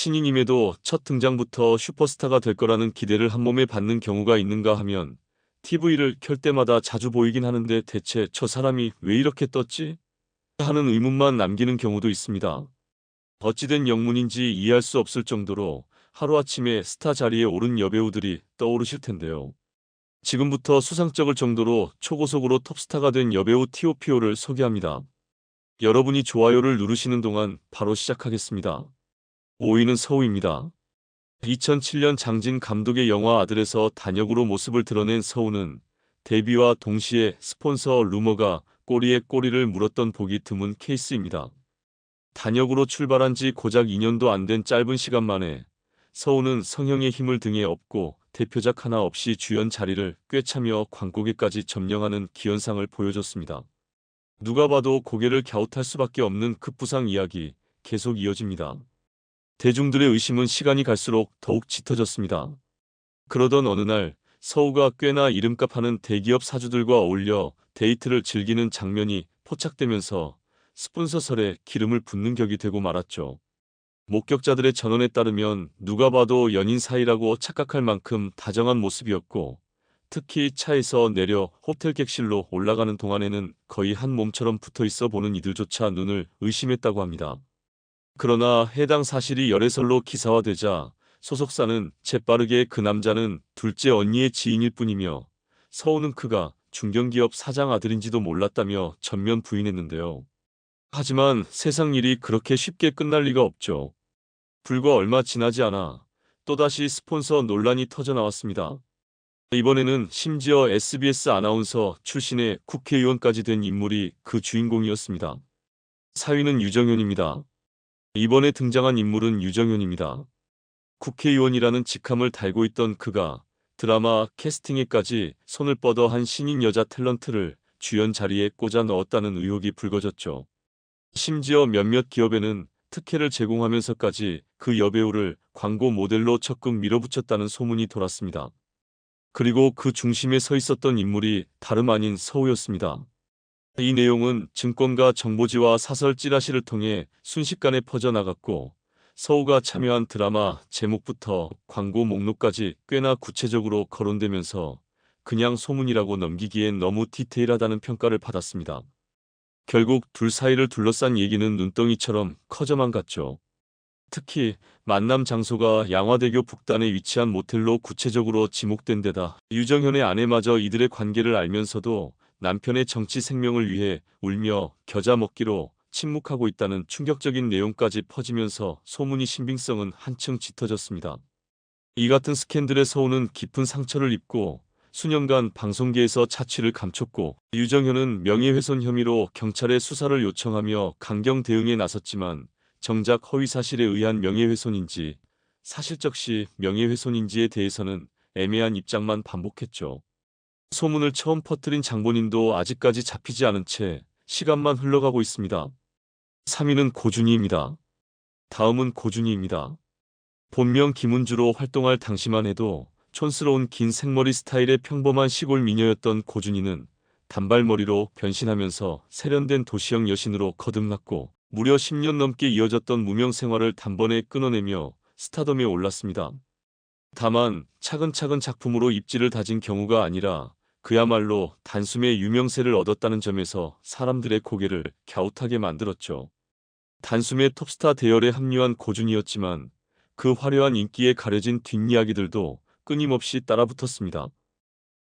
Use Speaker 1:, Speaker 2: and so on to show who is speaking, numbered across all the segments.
Speaker 1: 신인임에도 첫 등장부터 슈퍼스타가 될 거라는 기대를 한 몸에 받는 경우가 있는가 하면 TV를 켤 때마다 자주 보이긴 하는데 대체 저 사람이 왜 이렇게 떴지? 하는 의문만 남기는 경우도 있습니다. 어찌된 영문인지 이해할 수 없을 정도로 하루아침에 스타 자리에 오른 여배우들이 떠오르실 텐데요. 지금부터 수상쩍을 정도로 초고속으로 톱스타가 된 여배우 티오피오를 소개합니다. 여러분이 좋아요를 누르시는 동안 바로 시작하겠습니다. 5위는 서우입니다. 2007년 장진 감독의 영화 아들에서 단역으로 모습을 드러낸 서우는 데뷔와 동시에 스폰서 루머가 꼬리에 꼬리를 물었던 보기 드문 케이스입니다. 단역으로 출발한 지 고작 2년도 안 된 짧은 시간 만에 서우는 성형의 힘을 등에 업고 대표작 하나 없이 주연 자리를 꿰차며 광고계까지 점령하는 기현상을 보여줬습니다. 누가 봐도 고개를 갸웃할 수밖에 없는 급부상 이야기 계속 이어집니다. 대중들의 의심은 시간이 갈수록 더욱 짙어졌습니다. 그러던 어느 날 서우가 꽤나 이름값 하는 대기업 사주들과 어울려 데이트를 즐기는 장면이 포착되면서 스폰서설에 기름을 붓는 격이 되고 말았죠. 목격자들의 전언에 따르면 누가 봐도 연인 사이라고 착각할 만큼 다정한 모습이었고 특히 차에서 내려 호텔 객실로 올라가는 동안에는 거의 한 몸처럼 붙어 있어 보는 이들조차 눈을 의심했다고 합니다. 그러나 해당 사실이 열애설로 기사화되자 소속사는 재빠르게 그 남자는 둘째 언니의 지인일 뿐이며 서우는 그가 중견기업 사장 아들인지도 몰랐다며 전면 부인했는데요. 하지만 세상 일이 그렇게 쉽게 끝날 리가 없죠. 불과 얼마 지나지 않아 또다시 스폰서 논란이 터져 나왔습니다. 이번에는 심지어 SBS 아나운서 출신의 국회의원까지 된 인물이 그 주인공이었습니다. 사위는 유정현입니다. 이번에 등장한 인물은 유정현입니다. 국회의원이라는 직함을 달고 있던 그가 드라마 캐스팅에까지 손을 뻗어 한 신인 여자 탤런트를 주연 자리에 꽂아 넣었다는 의혹이 불거졌죠. 심지어 몇몇 기업에는 특혜를 제공하면서까지 그 여배우를 광고 모델로 적극 밀어붙였다는 소문이 돌았습니다. 그리고 그 중심에 서 있었던 인물이 다름 아닌 서우였습니다. 이 내용은 증권가 정보지와 사설 찌라시를 통해 순식간에 퍼져나갔고 서우가 참여한 드라마 제목부터 광고 목록까지 꽤나 구체적으로 거론되면서 그냥 소문이라고 넘기기엔 너무 디테일하다는 평가를 받았습니다. 결국 둘 사이를 둘러싼 얘기는 눈덩이처럼 커져만 갔죠. 특히 만남 장소가 양화대교 북단에 위치한 모텔로 구체적으로 지목된 데다 유정현의 아내마저 이들의 관계를 알면서도 남편의 정치 생명을 위해 울며 겨자 먹기로 침묵하고 있다는 충격적인 내용까지 퍼지면서 소문이 신빙성은 한층 짙어졌습니다. 이 같은 스캔들의 서우는 깊은 상처를 입고 수년간 방송계에서 차취를 감췄고 유정현은 명예훼손 혐의로 경찰에 수사를 요청하며 강경 대응에 나섰지만 정작 허위사실에 의한 명예훼손인지 사실적 시 명예훼손인지에 대해서는 애매한 입장만 반복했죠. 소문을 처음 퍼뜨린 장본인도 아직까지 잡히지 않은 채 시간만 흘러가고 있습니다. 3위는 고준희입니다. 다음은 고준희입니다. 본명 김은주로 활동할 당시만 해도 촌스러운 긴 생머리 스타일의 평범한 시골 미녀였던 고준희는 단발머리로 변신하면서 세련된 도시형 여신으로 거듭났고 무려 10년 넘게 이어졌던 무명 생활을 단번에 끊어내며 스타덤에 올랐습니다. 다만 차근차근 작품으로 입지를 다진 경우가 아니라 그야말로 단숨에 유명세를 얻었다는 점에서 사람들의 고개를 갸웃하게 만들었죠. 단숨에 톱스타 대열에 합류한 고준이었지만 그 화려한 인기에 가려진 뒷이야기들도 끊임없이 따라붙었습니다.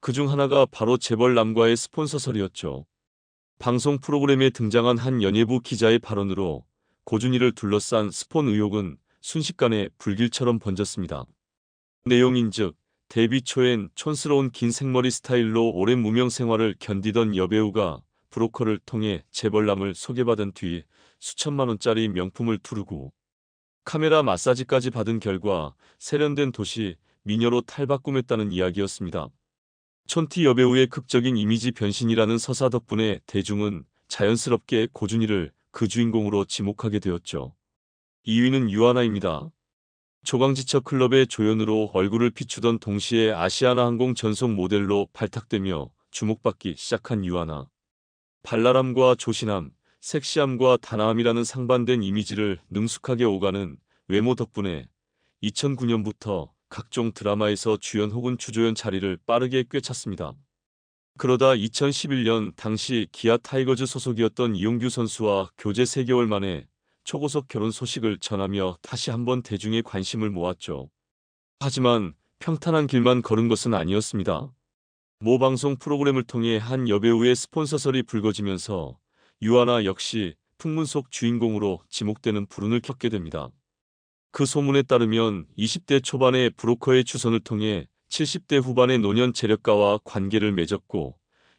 Speaker 1: 그 중 하나가 바로 재벌남과의 스폰서설이었죠. 방송 프로그램에 등장한 한 연예부 기자의 발언으로 고준이를 둘러싼 스폰 의혹은 순식간에 불길처럼 번졌습니다. 내용인즉 데뷔 초엔 촌스러운 긴 생머리 스타일로 오랜 무명 생활을 견디던 여배우가 브로커를 통해 재벌남을 소개받은 뒤 수천만 원짜리 명품을 두르고 카메라 마사지까지 받은 결과 세련된 도시 미녀로 탈바꿈했다는 이야기였습니다. 촌티 여배우의 극적인 이미지 변신이라는 서사 덕분에 대중은 자연스럽게 고준이를 그 주인공으로 지목하게 되었죠. 2위는 유아나입니다. 조광지처 클럽의 조연으로 얼굴을 비추던 동시에 아시아나 항공 전속 모델로 발탁되며 주목받기 시작한 유아나. 발랄함과 조신함, 섹시함과 단아함이라는 상반된 이미지를 능숙하게 오가는 외모 덕분에 2009년부터 각종 드라마에서 주연 혹은 주조연 자리를 빠르게 꿰찼습니다. 그러다 2011년 당시 기아 타이거즈 소속이었던 이용규 선수와 교제 3개월 만에 초고속 결혼 소식을 전하며 다시 한번 대중의 관심을 모았죠. 하지만 평탄한 길만 걸은 것은 아니었습니다. 모 방송 프로그램을 통해 한 여배우의 스폰서설이 불거지면서 유아나 역시 풍문 속 주인공으로 지목되는 불운을 겪게 됩니다. 그 소문에 따르면 20대 초반의 브로커의 추선을 통해 70대 후반의 노년 재력가와 관계를 맺었고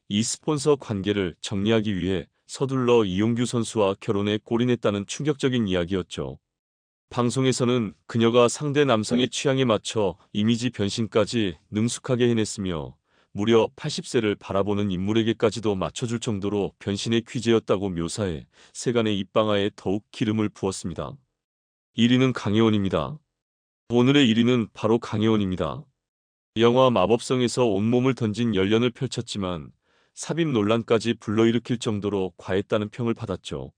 Speaker 1: 이 스폰서 관계를 정리하기 위해 서둘러 이용규 선수와 결혼에 골인했다는 충격적인 이야기였죠. 방송에서는 그녀가 상대 남성의 취향에 맞춰 이미지 변신까지 능숙하게 해냈으며 무려 80세를 바라보는 인물에게까지도 맞춰줄 정도로 변신의 퀴즈였다고 묘사해 세간의 입방아에 더욱 기름을 부었습니다. 1위는 강혜원입니다. 오늘의 1위는 바로 강혜원입니다. 영화 마법성에서 온몸을 던진 열연을 펼쳤지만 삽입 논란까지 불러일으킬 정도로 과했다는 평을 받았죠.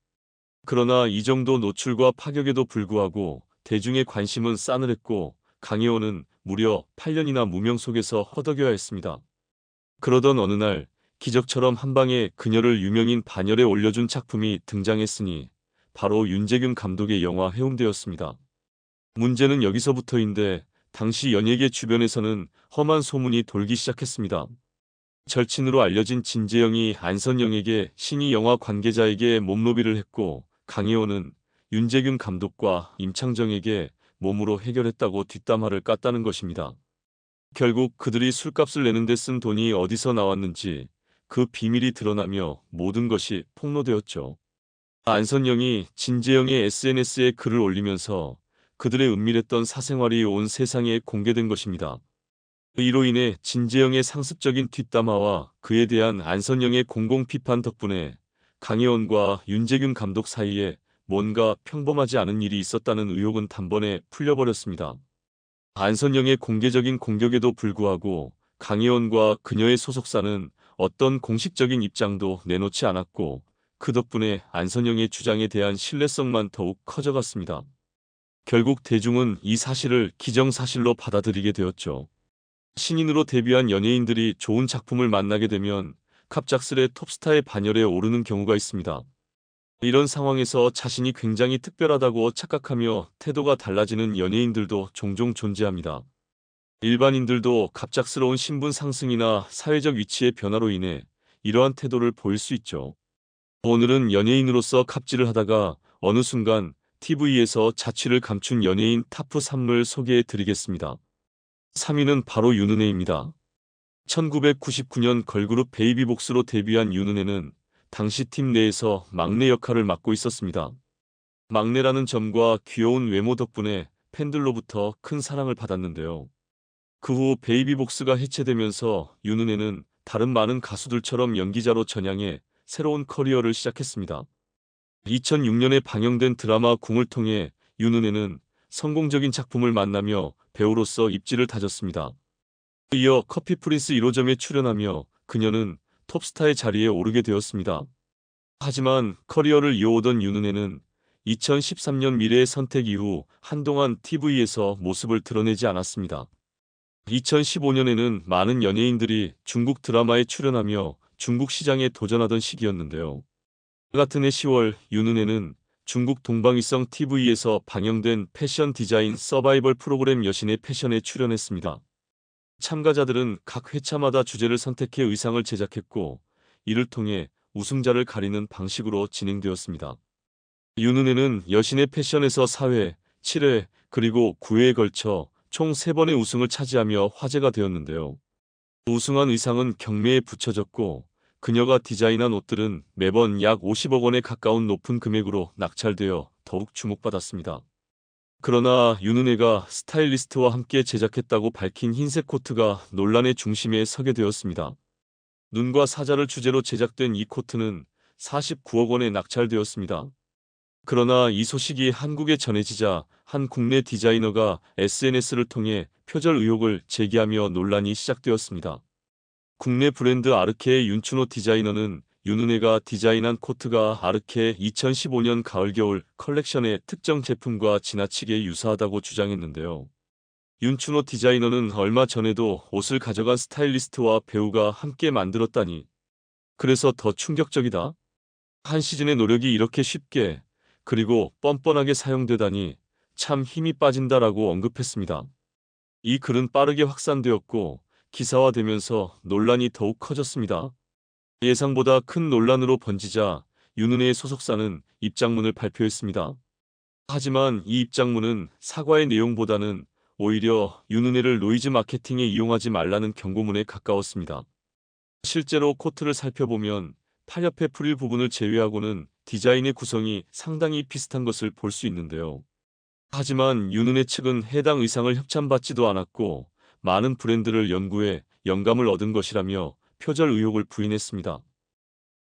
Speaker 1: 그러나 이 정도 노출과 파격에도 불구하고 대중의 관심은 싸늘했고 강혜원은 무려 8년이나 무명 속에서 허덕여야 했습니다. 그러던 어느 날 기적처럼 한방에 그녀를 유명인 반열에 올려준 작품이 등장했으니 바로 윤재균 감독의 영화 해운대였습니다. 문제는 여기서부터인데 당시 연예계 주변에서는 험한 소문이 돌기 시작했습니다. 절친으로 알려진 진재영이 안선영에게 신이 영화 관계자에게 몸로비를 했고 강혜원은 윤재균 감독과 임창정에게 몸으로 해결했다고 뒷담화를 깠다는 것입니다. 결국 그들이 술값을 내는데 쓴 돈이 어디서 나왔는지 그 비밀이 드러나며 모든 것이 폭로되었죠. 안선영이 진재영의 SNS에 글을 올리면서 그들의 은밀했던 사생활이 온 세상에 공개된 것입니다. 이로 인해 진재영의 상습적인 뒷담화와 그에 대한 안선영의 공공 비판 덕분에 강혜원과 윤재균 감독 사이에 뭔가 평범하지 않은 일이 있었다는 의혹은 단번에 풀려버렸습니다. 안선영의 공개적인 공격에도 불구하고 강혜원과 그녀의 소속사는 어떤 공식적인 입장도 내놓지 않았고 그 덕분에 안선영의 주장에 대한 신뢰성만 더욱 커져갔습니다. 결국 대중은 이 사실을 기정사실로 받아들이게 되었죠. 신인으로 데뷔한 연예인들이 좋은 작품을 만나게 되면 갑작스레 톱스타의 반열에 오르는 경우가 있습니다. 이런 상황에서 자신이 굉장히 특별하다고 착각하며 태도가 달라지는 연예인들도 종종 존재합니다. 일반인들도 갑작스러운 신분 상승이나 사회적 위치의 변화로 인해 이러한 태도를 보일 수 있죠. 오늘은 연예인으로서 갑질을 하다가 어느 순간 TV에서 자취를 감춘 연예인 타프 3물 소개해 드리겠습니다. 3위는 바로 윤은혜입니다. 1999년 걸그룹 베이비복스로 데뷔한 윤은혜는 당시 팀 내에서 막내 역할을 맡고 있었습니다. 막내라는 점과 귀여운 외모 덕분에 팬들로부터 큰 사랑을 받았는데요. 그 후 베이비복스가 해체되면서 윤은혜는 다른 많은 가수들처럼 연기자로 전향해 새로운 커리어를 시작했습니다. 2006년에 방영된 드라마 궁을 통해 윤은혜는 성공적인 작품을 만나며 배우로서 입지를 다졌습니다. 이어 커피 프린스 1호점에 출연하며 그녀는 톱스타의 자리에 오르게 되었습니다. 하지만 커리어를 이어오던 윤은혜는 2013년 미래의 선택 이후 한동안 TV에서 모습을 드러내지 않았습니다. 2015년에는 많은 연예인들이 중국 드라마에 출연하며 중국 시장에 도전하던 시기였는데요. 같은 해 10월 윤은혜는 중국 동방위성 TV에서 방영된 패션 디자인 서바이벌 프로그램 여신의 패션에 출연했습니다. 참가자들은 각 회차마다 주제를 선택해 의상을 제작했고 이를 통해 우승자를 가리는 방식으로 진행되었습니다. 윤은혜는 여신의 패션에서 4회, 7회, 그리고 9회에 걸쳐 총 3번의 우승을 차지하며 화제가 되었는데요. 우승한 의상은 경매에 붙여졌고 그녀가 디자인한 옷들은 매번 약 50억 원에 가까운 높은 금액으로 낙찰되어 더욱 주목받았습니다. 그러나 윤은혜가 스타일리스트와 함께 제작했다고 밝힌 흰색 코트가 논란의 중심에 서게 되었습니다. 눈과 사자를 주제로 제작된 이 코트는 49억 원에 낙찰되었습니다. 그러나 이 소식이 한국에 전해지자 한 국내 디자이너가 SNS를 통해 표절 의혹을 제기하며 논란이 시작되었습니다. 국내 브랜드 아르케의 윤춘호 디자이너는 윤은혜가 디자인한 코트가 아르케 2015년 가을-겨울 컬렉션의 특정 제품과 지나치게 유사하다고 주장했는데요. 윤춘호 디자이너는 얼마 전에도 옷을 가져간 스타일리스트와 배우가 함께 만들었다니. 그래서 더 충격적이다. 한 시즌의 노력이 이렇게 쉽게 그리고 뻔뻔하게 사용되다니 참 힘이 빠진다라고 언급했습니다. 이 글은 빠르게 확산되었고 기사화되면서 논란이 더욱 커졌습니다. 예상보다 큰 논란으로 번지자 윤은혜의 소속사는 입장문을 발표했습니다. 하지만 이 입장문은 사과의 내용보다는 오히려 윤은혜를 노이즈 마케팅에 이용하지 말라는 경고문에 가까웠습니다. 실제로 코트를 살펴보면 팔 옆에 프릴 부분을 제외하고는 디자인의 구성이 상당히 비슷한 것을 볼 수 있는데요. 하지만 윤은혜 측은 해당 의상을 협찬받지도 않았고 많은 브랜드를 연구해 영감을 얻은 것이라며 표절 의혹을 부인했습니다.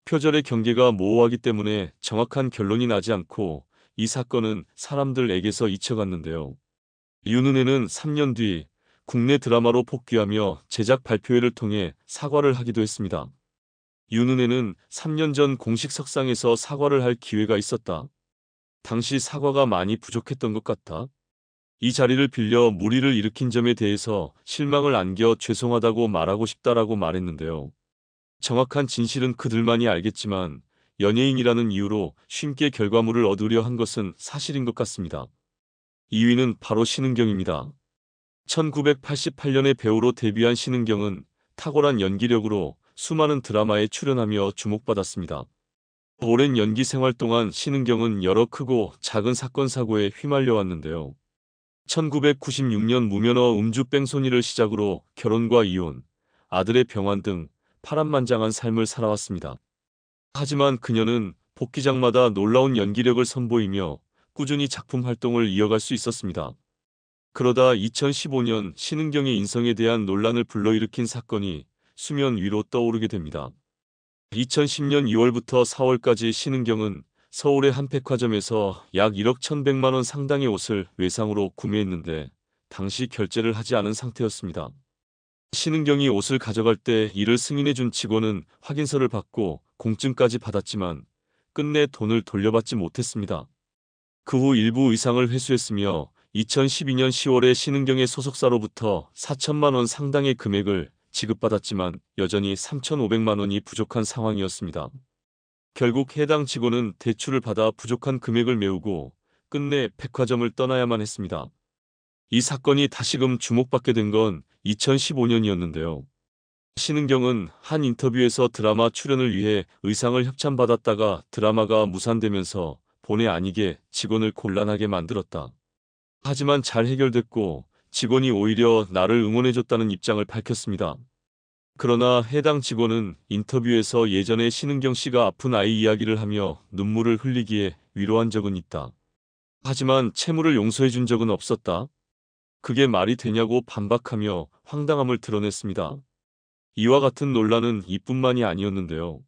Speaker 1: 표절의 경계가 모호하기 때문에 정확한 결론이 나지 않고 이 사건은 사람들에게서 잊혀갔는데요. 윤은혜는 3년 뒤 국내 드라마로 복귀하며 제작 발표회를 통해 사과를 하기도 했습니다. 윤은혜는 3년 전 공식 석상에서 사과를 할 기회가 있었다. 당시 사과가 많이 부족했던 것 같다. 이 자리를 빌려 무리를 일으킨 점에 대해서 실망을 안겨 죄송하다고 말하고 싶다라고 말했는데요. 정확한 진실은 그들만이 알겠지만 연예인이라는 이유로 쉽게 결과물을 얻으려 한 것은 사실인 것 같습니다. 2위는 바로 신은경입니다. 1988년에 배우로 데뷔한 신은경은 탁월한 연기력으로 수많은 드라마에 출연하며 주목받았습니다. 오랜 연기 생활 동안 신은경은 여러 크고 작은 사건 사고에 휘말려 왔는데요. 1996년 무면허 음주 뺑소니를 시작으로 결혼과 이혼, 아들의 병환 등 파란만장한 삶을 살아왔습니다. 하지만 그녀는 복귀작마다 놀라운 연기력을 선보이며 꾸준히 작품 활동을 이어갈 수 있었습니다. 그러다 2015년 신은경의 인성에 대한 논란을 불러일으킨 사건이 수면 위로 떠오르게 됩니다. 2010년 2월부터 4월까지 신은경은 서울의 한 백화점에서 약 1억 1,100만 원 상당의 옷을 외상으로 구매했는데 당시 결제를 하지 않은 상태였습니다. 신은경이 옷을 가져갈 때 이를 승인해 준 직원은 확인서를 받고 공증까지 받았지만 끝내 돈을 돌려받지 못했습니다. 그 후 일부 의상을 회수했으며 2012년 10월에 신은경의 소속사로부터 4천만 원 상당의 금액을 지급받았지만 여전히 3,500만 원이 부족한 상황이었습니다. 결국 해당 직원은 대출을 받아 부족한 금액을 메우고 끝내 백화점을 떠나야만 했습니다. 이 사건이 다시금 주목받게 된 건 2015년이었는데요. 신은경은 한 인터뷰에서 드라마 출연을 위해 의상을 협찬받았다가 드라마가 무산되면서 본의 아니게 직원을 곤란하게 만들었다. 하지만 잘 해결됐고 직원이 오히려 나를 응원해줬다는 입장을 밝혔습니다. 그러나 해당 직원은 인터뷰에서 예전에 신은경 씨가 아픈 아이 이야기를 하며 눈물을 흘리기에 위로한 적은 있다. 하지만 채무를 용서해 준 적은 없었다. 그게 말이 되냐고 반박하며 황당함을 드러냈습니다. 이와 같은 논란은 이뿐만이 아니었는데요.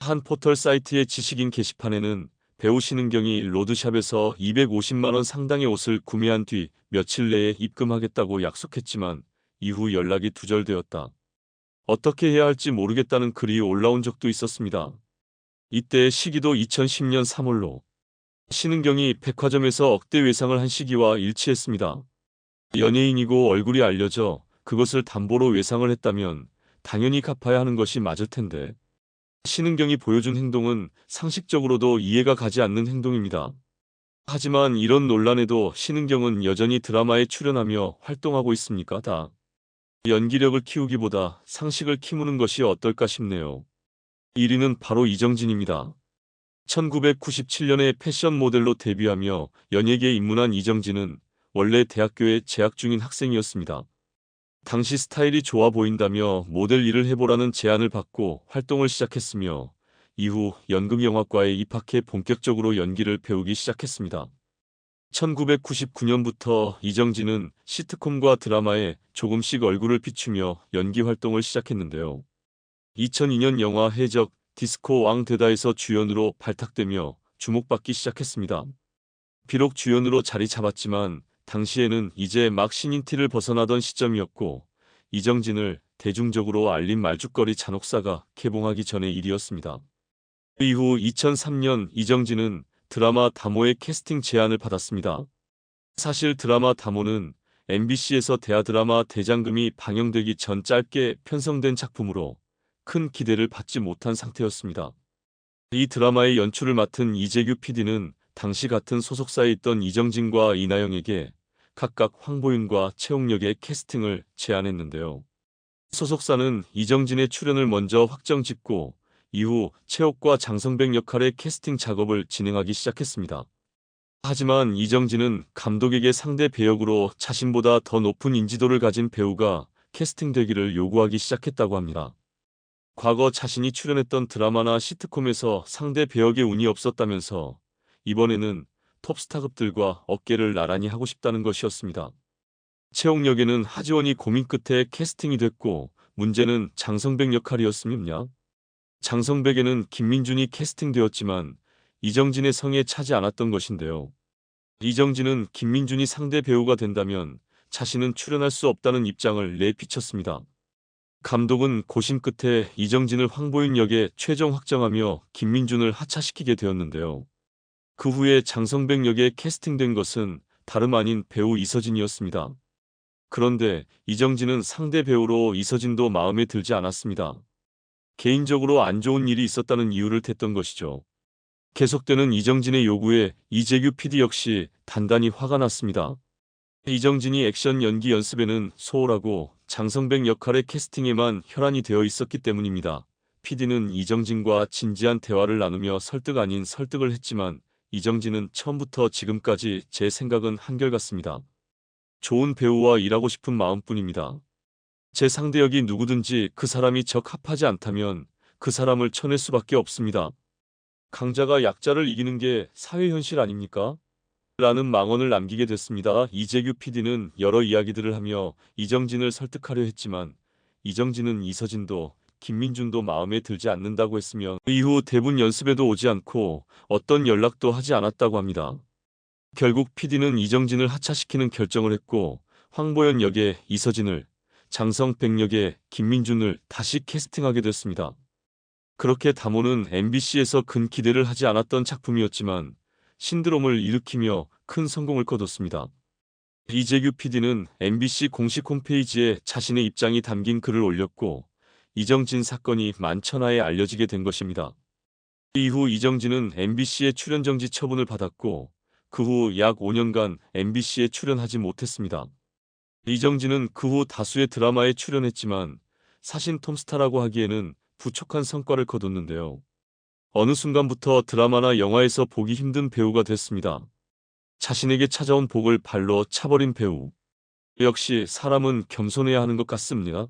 Speaker 1: 한 포털 사이트의 지식인 게시판에는 배우 신은경이 로드샵에서 250만원 상당의 옷을 구매한 뒤 며칠 내에 입금하겠다고 약속했지만 이후 연락이 두절되었다. 어떻게 해야 할지 모르겠다는 글이 올라온 적도 있었습니다. 이때 시기도 2010년 3월로 신은경이 백화점에서 억대 외상을 한 시기와 일치했습니다. 연예인이고 얼굴이 알려져 그것을 담보로 외상을 했다면 당연히 갚아야 하는 것이 맞을 텐데 신은경이 보여준 행동은 상식적으로도 이해가 가지 않는 행동입니다. 하지만 이런 논란에도 신은경은 여전히 드라마에 출연하며 활동하고 있습니까? 다. 연기력을 키우기보다 상식을 키우는 것이 어떨까 싶네요. 1위는 바로 이정진입니다. 1997년에 패션 모델로 데뷔하며 연예계에 입문한 이정진은 원래 대학교에 재학 중인 학생이었습니다. 당시 스타일이 좋아 보인다며 모델 일을 해보라는 제안을 받고 활동을 시작했으며 이후 연극영화과에 입학해 본격적으로 연기를 배우기 시작했습니다. 1999년부터 이정진은 시트콤과 드라마에 조금씩 얼굴을 비추며 연기 활동을 시작했는데요. 2002년 영화 해적 디스코 왕 되다에서 주연으로 발탁되며 주목받기 시작했습니다. 비록 주연으로 자리 잡았지만 당시에는 이제 막 신인 티를 벗어나던 시점이었고 이정진을 대중적으로 알린 말죽거리 잔혹사가 개봉하기 전의 일이었습니다. 이후 2003년 이정진은 드라마 다모의 캐스팅 제안을 받았습니다. 사실 드라마 다모는 MBC에서 대하 드라마 대장금이 방영되기 전 짧게 편성된 작품으로 큰 기대를 받지 못한 상태였습니다. 이 드라마의 연출을 맡은 이재규 PD는 당시 같은 소속사에 있던 이정진과 이나영에게 각각 황보윤과 최홍역의 캐스팅을 제안했는데요. 소속사는 이정진의 출연을 먼저 확정 짓고 이후 최옥과 장성백 역할의 캐스팅 작업을 진행하기 시작했습니다. 하지만 이정진은 감독에게 상대 배역으로 자신보다 더 높은 인지도를 가진 배우가 캐스팅되기를 요구하기 시작했다고 합니다. 과거 자신이 출연했던 드라마나 시트콤에서 상대 배역에 운이 없었다면서 이번에는 톱스타급들과 어깨를 나란히 하고 싶다는 것이었습니다. 채용 역에는 하지원이 고민 끝에 캐스팅이 됐고 문제는 장성백 역할이었음이냐? 장성백에는 김민준이 캐스팅되었지만 이정진의 성에 차지 않았던 것인데요. 이정진은 김민준이 상대 배우가 된다면 자신은 출연할 수 없다는 입장을 내비쳤습니다. 감독은 고심 끝에 이정진을 황보윤 역에 최종 확정하며 김민준을 하차시키게 되었는데요. 그 후에 장성백 역에 캐스팅된 것은 다름 아닌 배우 이서진이었습니다. 그런데 이정진은 상대 배우로 이서진도 마음에 들지 않았습니다. 개인적으로 안 좋은 일이 있었다는 이유를 댔던 것이죠. 계속되는 이정진의 요구에 이재규 PD 역시 단단히 화가 났습니다. 이정진이 액션 연기 연습에는 소홀하고 장성백 역할의 캐스팅에만 혈안이 되어 있었기 때문입니다. PD는 이정진과 진지한 대화를 나누며 설득 아닌 설득을 했지만 이정진은 처음부터 지금까지 제 생각은 한결같습니다. 좋은 배우와 일하고 싶은 마음뿐입니다. 제 상대역이 누구든지 그 사람이 적합하지 않다면 그 사람을 쳐낼 수밖에 없습니다. 강자가 약자를 이기는 게 사회 현실 아닙니까? 라는 망언을 남기게 됐습니다. 이재규 PD는 여러 이야기들을 하며 이정진을 설득하려 했지만 이정진은 이서진도 김민준도 마음에 들지 않는다고 했으며 그 이후 대본 연습에도 오지 않고 어떤 연락도 하지 않았다고 합니다. 결국 PD는 이정진을 하차시키는 결정을 했고 황보연 역에 이서진을 장성백 역에 김민준을 다시 캐스팅하게 됐습니다. 그렇게 다모는 MBC에서 큰 기대를 하지 않았던 작품이었지만 신드롬을 일으키며 큰 성공을 거뒀습니다. 이재규 PD는 MBC 공식 홈페이지에 자신의 입장이 담긴 글을 올렸고 이정진 사건이 만천하에 알려지게 된 것입니다. 이후 이정진은 MBC의 출연 정지 처분을 받았고 그 후 약 5년간 MBC에 출연하지 못했습니다. 이정진은 그 후 다수의 드라마에 출연했지만 사신 톰스타라고 하기에는 부족한 성과를 거뒀는데요. 어느 순간부터 드라마나 영화에서 보기 힘든 배우가 됐습니다. 자신에게 찾아온 복을 발로 차버린 배우. 역시 사람은 겸손해야 하는 것 같습니다.